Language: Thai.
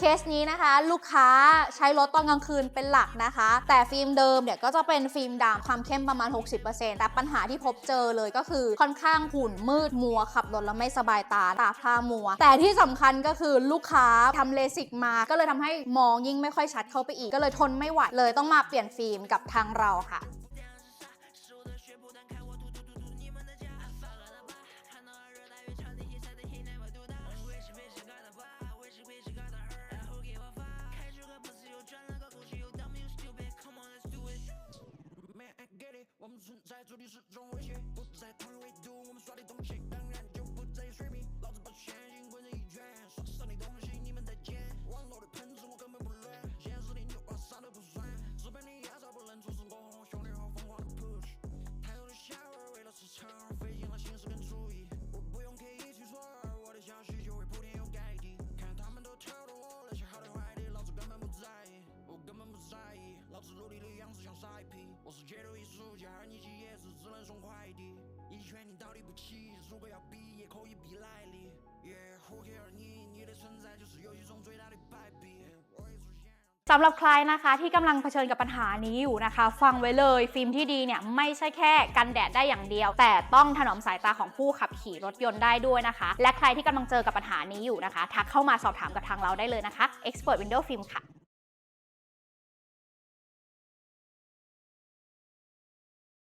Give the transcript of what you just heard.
เคสนี้นะคะลูกค้าใช้รถตอนกลางคืนเป็นหลักนะคะ แต่ฟิล์มเดิมเนี่ยก็จะเป็นฟิล์มดำความเข้มประมาณ 60%แต่ปัญหาที่พบเจอเลยก็คือค่อนข้างหุ่นมืดมัว ขับรถแล้วไม่สบายตาตาพร่ามัว แต่ที่สำคัญก็คือลูกค้าทำเลสิกมา ก็เลยทำให้มองยิ่งไม่ค่อยชัดเข้าไปอีกก็เลยทนไม่ไหวเลยต้องมาเปลี่ยนฟิล์มกับทางเราค่ะ 我们存在注定是种威胁，不在同一维度，我们耍的东西。样子像傻逼，我是街头艺术家，而你也是只能送快递，一拳你到底不起，如果要比也可以比来历，Yeah who care 你，你的存在就是游戏中最大的败笔，我会出现。 สำหรับใครนะคะที่กำลังเผชิญกับปัญหานี้อยู่นะคะ ฟังไว้เลยฟิล์มที่ดีเนี่ยไม่ใช่แค่กันแดดได้อย่างเดียว แต่ต้องถนอมสายตาของผู้ขับขี่รถยนต์ได้ด้วยนะคะ และใครที่กำลังเจอกับปัญหานี้อยู่นะคะ ทักเข้ามาสอบถามกับทางเราได้เลยนะคะ Expert Window Film ค่ะ